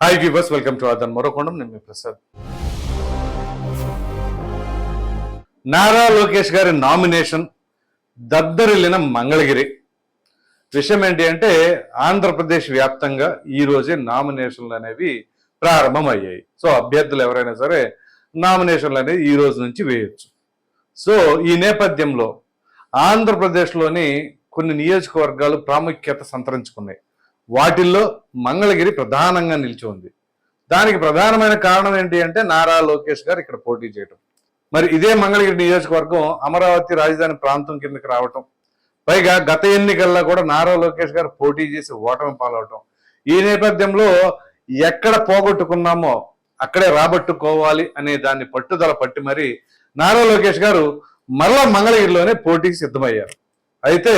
Hi viewers welcome to అదన్ మరోకొండం నేను మీ ప్రసాద్ నారా లోకేష్ గారి నామినేషన్ దద్దరిల్లిన మంగళగిరి విషయం ఏంటి అంటే ఆంధ్రప్రదేశ్ వ్యాప్తంగా ఈరోజే నామినేషన్లు అనేవి ప్రారంభమయ్యాయి. సో అభ్యర్థులు ఎవరైనా సరే నామినేషన్లు అనేవి ఈ రోజు నుంచి వేయొచ్చు. సో ఈ నేపథ్యంలో ఆంధ్రప్రదేశ్లోని కొన్ని నియోజకవర్గాలు ప్రాముఖ్యత సంతరించుకున్నాయి. వాటిల్లో మంగళగిరి ప్రధానంగా నిలిచి ఉంది. దానికి ప్రధానమైన కారణం ఏంటి అంటే నారా లోకేష్ గారు ఇక్కడ పోటీ చేయటం. మరి ఇదే మంగళగిరి నియోజకవర్గం అమరావతి రాజధాని ప్రాంతం కిందకి రావటం. పైగా గత ఎన్నికల్లో కూడా నారా లోకేష్ గారు పోటీ చేసి ఓటమి పాలవటం. ఈ నేపథ్యంలో ఎక్కడ పోగొట్టుకున్నామో అక్కడే రాబట్టుకోవాలి అనే దాన్ని పట్టుదల పట్టి మరి నారా లోకేష్ గారు మరలా మంగళగిరిలోనే పోటీకి సిద్ధమయ్యారు. అయితే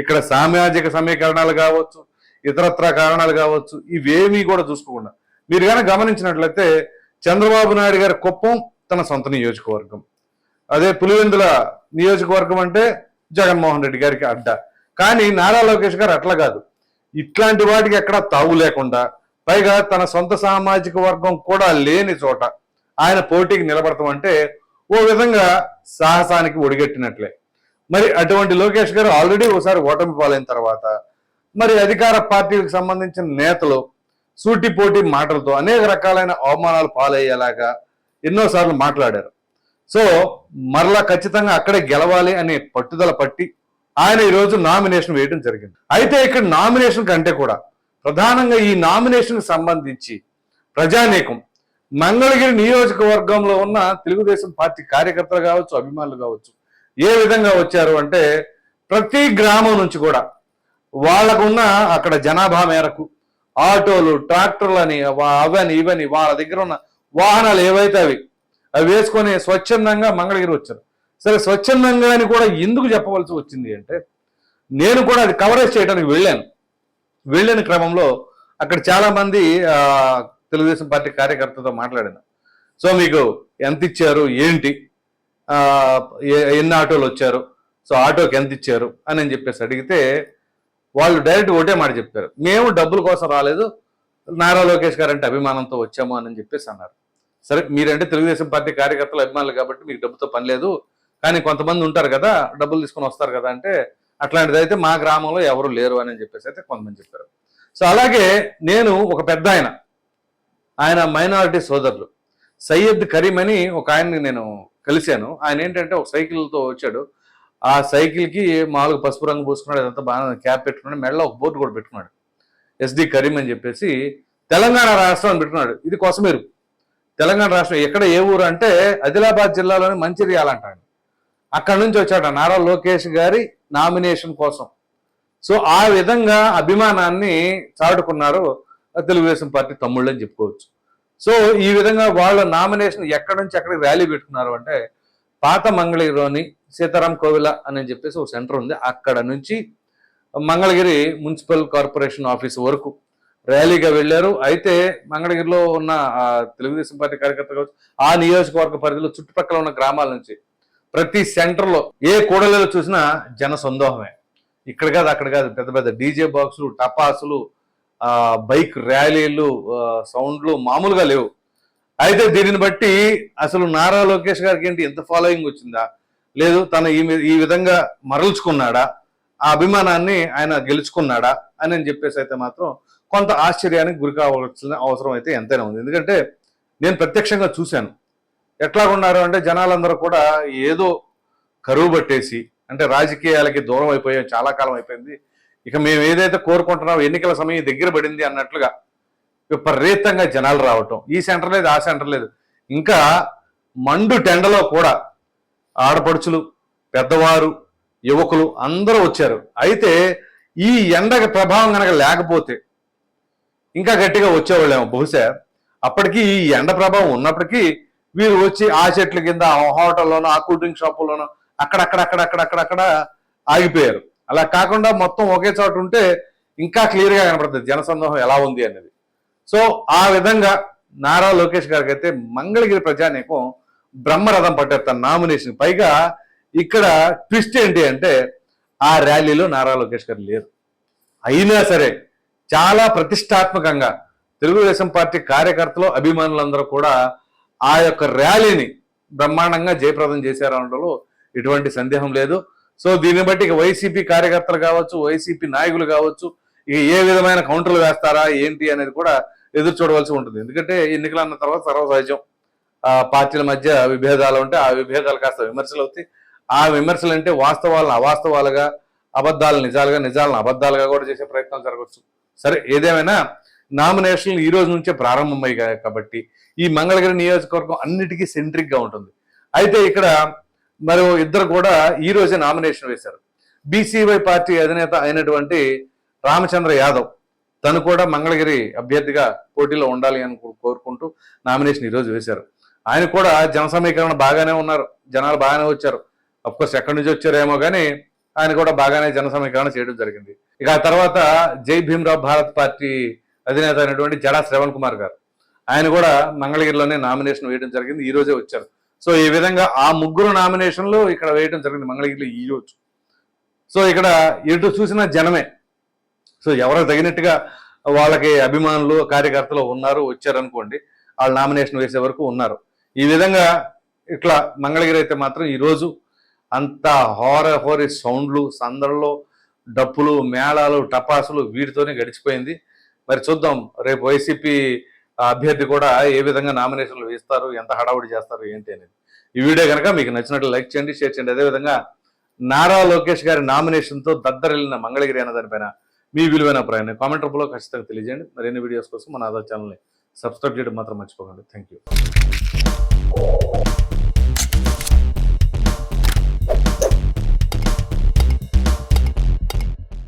ఇక్కడ సామాజిక సమీకరణాలు కావచ్చు ఇతరత్ర కారణాలు కావచ్చు ఇవేమీ కూడా చూసుకోకుండా. మీరు కానీ గమనించినట్లయితే చంద్రబాబు నాయుడు గారి కుప్పం తన సొంత నియోజకవర్గం. అదే పులివెందుల నియోజకవర్గం అంటే జగన్మోహన్ రెడ్డి గారికి అడ్డ. కానీ నారా లోకేష్ గారు అట్లా కాదు. ఇట్లాంటి వాటికి ఎక్కడ తావు లేకుండా పైగా తన సొంత సామాజిక వర్గం కూడా లేని చోట ఆయన పోటీకి నిలబడతాం అంటే ఓ విధంగా సాహసానికి ఒడిగట్టినట్లే. మరి అటువంటి లోకేష్ గారు ఆల్రెడీ ఒకసారి ఓటమి పాలైన తర్వాత మరి అధికార పార్టీలకు సంబంధించిన నేతలు సూటిపోటి మాటలతో అనేక రకాలైన అవమానాలు పాలయ్యేలాగా ఎన్నోసార్లు మాట్లాడారు. సో మరలా ఖచ్చితంగా అక్కడే గెలవాలి అనే పట్టుదల పట్టి ఆయన ఈరోజు నామినేషన్ వేయడం జరిగింది. అయితే ఇక్కడ నామినేషన్ కంటే కూడా ప్రధానంగా ఈ నామినేషన్కి సంబంధించి ప్రజానీకం మంగళగిరి నియోజకవర్గంలో ఉన్న తెలుగుదేశం పార్టీ కార్యకర్తలు కావచ్చు అభిమానులు కావచ్చు ఏ విధంగా వచ్చారు అంటే ప్రతి గ్రామం నుంచి కూడా వాళ్ళకున్న అక్కడ జనాభా మేరకు ఆటోలు ట్రాక్టర్లని అవని ఇవని వాళ్ళ దగ్గర ఉన్న వాహనాలు ఏవైతే అవి అవి వేసుకొని స్వచ్ఛందంగా మంగళగిరి వచ్చారు. సరే స్వచ్ఛందంగా అని కూడా ఎందుకు చెప్పవలసి వచ్చింది అంటే నేను కూడా అది కవరేజ్ చేయడానికి వెళ్ళాను. వెళ్ళిన క్రమంలో అక్కడ చాలామంది తెలుగుదేశం పార్టీ కార్యకర్తతో మాట్లాడాను. సో మీకు ఎంత ఇచ్చారు ఏంటి ఎన్ని ఆటోలు వచ్చారు సో ఆటోకి ఎంత ఇచ్చారు అని చెప్పేసి అడిగితే వాళ్ళు డైరెక్ట్ ఒకటే మాట చెప్పారు. మేము డబ్బుల కోసం రాలేదు నారా లోకేష్ గారు అంటే అభిమానంతో వచ్చాము అని చెప్పేసి అన్నారు. సరే మీరంటే తెలుగుదేశం పార్టీ కార్యకర్తలు అభిమానులు కాబట్టి మీకు డబ్బుతో పని లేదు. కానీ కొంతమంది ఉంటారు కదా డబ్బులు తీసుకొని వస్తారు కదా అంటే అట్లాంటిది అయితే మా గ్రామంలో ఎవరు లేరు అని చెప్పేసి అయితే కొంతమంది చెప్పారు. సో అలాగే నేను ఒక పెద్ద ఆయన ఆయన మైనారిటీ సోదరులు. సయ్యద్ కరీం అని ఒక ఆయన్ని నేను కలిశాను. ఆయన ఏంటంటే ఒక సైకిల్తో వచ్చాడు. ఆ సైకిల్కి మామూలుగా పసుపు రంగు పూసుకున్నాడు అదంతా బాగా క్యాప్ పెట్టుకున్నాడు మెడలో ఒక బోర్డు కూడా పెట్టుకున్నాడు. ఎస్డి కరీం అని చెప్పేసి తెలంగాణ రాష్ట్రం అని పెట్టుకున్నాడు. ఇది కొసమేరు. తెలంగాణ రాష్ట్రం ఎక్కడ ఏ ఊరు అంటే ఆదిలాబాద్ జిల్లాలోని మంచిర్యాల అంటాడు. అక్కడ నుంచి వచ్చాడు నారా లోకేష్ గారి నామినేషన్ కోసం. సో ఆ విధంగా అభిమానాన్ని చాటుకున్నారు తెలుగుదేశం పార్టీ తమ్ముళ్ళు అని చెప్పుకోవచ్చు. సో ఈ విధంగా వాళ్ళ నామినేషన్ ఎక్కడి నుంచి ఎక్కడికి ర్యాలీ పెట్టుకున్నారు అంటే పాత మంగళగిరిలోని సీతారాం కోవిల అని చెప్పేసి ఒక సెంటర్ ఉంది. అక్కడ నుంచి మంగళగిరి మున్సిపల్ కార్పొరేషన్ ఆఫీస్ వరకు ర్యాలీగా వెళ్ళారు. అయితే మంగళగిరిలో ఉన్న తెలుగుదేశం పార్టీ కార్యకర్తలు కావచ్చు, ఆ నియోజకవర్గ పరిధిలో చుట్టుపక్కల ఉన్న గ్రామాల నుంచి ప్రతి సెంటర్లో ఏ కూడలిలో చూసినా జన సందోహమే. ఇక్కడ కాదు అక్కడ కాదు పెద్ద పెద్ద డీజే బాక్సులు టపాసులు బైక్ ర్యాలీలు సౌండ్లు మామూలుగా లేవు. అయితే దీనిని బట్టి అసలు నారా లోకేష్ గారికి ఏంటి ఎంత ఫాలోయింగ్ వచ్చిందా? లేదు తన ఈ ఈ విధంగా మరల్చుకున్నాడా? ఆ అభిమానాన్ని ఆయన గెలుచుకున్నాడా? అని అని చెప్పేసి అయితే మాత్రం కొంత ఆశ్చర్యానికి గురి కావాల్సిన అవసరం అయితే ఎంతైనా ఉంది. ఎందుకంటే నేను ప్రత్యక్షంగా చూశాను. ఎట్లాగున్నారు అంటే జనాలందరూ కూడా ఏదో కరువు పట్టేసి అంటే రాజకీయాలకి దూరం అయిపోయాం చాలా కాలం అయిపోయింది. ఇక మేము ఏదైతే కోరుకుంటున్నామో ఎన్నికల సమయం దగ్గర పడింది అన్నట్లుగా విపరీతంగా జనాలు రావటం. ఈ సెంటర్ లేదు ఆ సెంటర్ లేదు. ఇంకా మండు టెండలో కూడా ఆడపడుచులు పెద్దవారు యువకులు అందరూ వచ్చారు. అయితే ఈ ఎండకి ప్రభావం కనుక లేకపోతే ఇంకా గట్టిగా వచ్చేవాళ్ళేమో. బహుశా అప్పటికి ఈ ఎండ ప్రభావం ఉన్నప్పటికీ వీరు వచ్చి ఆ చెట్ల కింద ఆ హోటల్లోనో ఆ కూల్ డ్రింక్ షాపుల్లోనో అక్కడక్కడక్కడక్కడక్కడక్కడ ఆగిపోయారు. అలా కాకుండా మొత్తం ఒకే చోట ఉంటే ఇంకా క్లియర్గా కనపడుతుంది. జనసందోహం ఎలా ఉంది అనేది. సో ఆ విధంగా నారా లోకేష్ గారికి అయితే మంగళగిరి ప్రజానీకం బ్రహ్మరథం పట్టారు తన నామినేషన్. పైగా ఇక్కడ ట్విస్ట్ ఏంటి అంటే ఆ ర్యాలీలో నారా లోకేష్ గారు లేరు. అయినా సరే చాలా ప్రతిష్టాత్మకంగా తెలుగుదేశం పార్టీ కార్యకర్తలు అభిమానులందరూ కూడా ఆ యొక్క ర్యాలీని బ్రహ్మాండంగా జయప్రదం చేశారనడంలో ఎటువంటి సందేహం లేదు. సో దీన్ని బట్టి ఇక వైసీపీ కార్యకర్తలు కావచ్చు వైసీపీ నాయకులు కావచ్చు ఇక ఏ విధమైన కౌంటర్లు వేస్తారా ఏంటి అనేది కూడా ఎదురు చూడవలసి ఉంటుంది. ఎందుకంటే ఎన్నికలు అన్న తర్వాత సర్వసహజం. ఆ పార్టీల మధ్య విభేదాలు ఉంటే ఆ విభేదాలు కాస్త విమర్శలు అవుతాయి. ఆ విమర్శలు అంటే వాస్తవాలను అవాస్తవాలుగా అబద్ధాలు నిజాలుగా నిజాలను అబద్ధాలుగా కూడా చేసే ప్రయత్నం జరగవచ్చు. సరే ఏదేమైనా నామినేషన్లు ఈ రోజు నుంచే ప్రారంభమయ్యాయి కాబట్టి ఈ మంగళగిరి నియోజకవర్గం అన్నిటికీ సెంట్రిక్గా ఉంటుంది. అయితే ఇక్కడ మరి ఇద్దరు కూడా ఈ రోజే నామినేషన్ వేశారు. బీసీవై పార్టీ అధినేత అయినటువంటి రామచంద్ర యాదవ్ తను కూడా మంగళగిరి అభ్యర్థిగా పోటీలో ఉండాలి అని కోరుకుంటూ నామినేషన్ ఈరోజు వేశారు. ఆయన కూడా జన సమీకరణ బాగానే ఉన్నారు. జనాలు బాగానే వచ్చారు. అఫ్కోర్స్ ఎక్కడి నుంచి వచ్చారేమో కానీ ఆయన కూడా బాగానే జన సమీకరణ చేయడం జరిగింది. ఇక ఆ తర్వాత జై భీమ్రావ్ భారత్ పార్టీ అధినేత అయినటువంటి జడా శ్రవణ్ కుమార్ గారు. ఆయన కూడా మంగళగిరిలోనే నామినేషన్ వేయడం జరిగింది. ఈ రోజే వచ్చారు. సో ఈ విధంగా ఆ ముగ్గురు నామినేషన్లు ఇక్కడ వేయడం జరిగింది మంగళగిరిలో ఈ రోజు. సో ఇక్కడ ఎటు చూసినా జనమే. సో ఎవరికి తగినట్టుగా వాళ్ళకి అభిమానులు కార్యకర్తలు ఉన్నారు వచ్చారనుకోండి వాళ్ళు నామినేషన్ వేసే వరకు ఉన్నారు. ఈ విధంగా ఇట్లా మంగళగిరి అయితే మాత్రం ఈరోజు అంత హోర హోరి సౌండ్లు సందడిలో డప్పులు మేళాలు టపాసులు వీటితోనే గడిచిపోయింది. మరి చూద్దాం రేపు వైసీపీ అభ్యర్థి కూడా ఏ విధంగా నామినేషన్లు వేస్తారు ఎంత హడావుడి చేస్తారు ఏంటి అనేది. ఈ వీడియో కనుక మీకు నచ్చినట్లు లైక్ చేయండి షేర్ చేయండి. అదేవిధంగా నారా లోకేష్ గారి నామినేషన్తో దద్దరిల్లిన మంగళగిరి అన్న దానిపైన మీ విలువైన అభిప్రాయాన్ని కామెంట్ రూపంలో ఖచ్చితంగా తెలియజేయండి. మరిన్ని వీడియోస్ కోసం మన ఆధార్ ఛానల్ని సబ్స్క్రైబ్ చేయడం మాత్రం మర్చిపోకండి. Thank you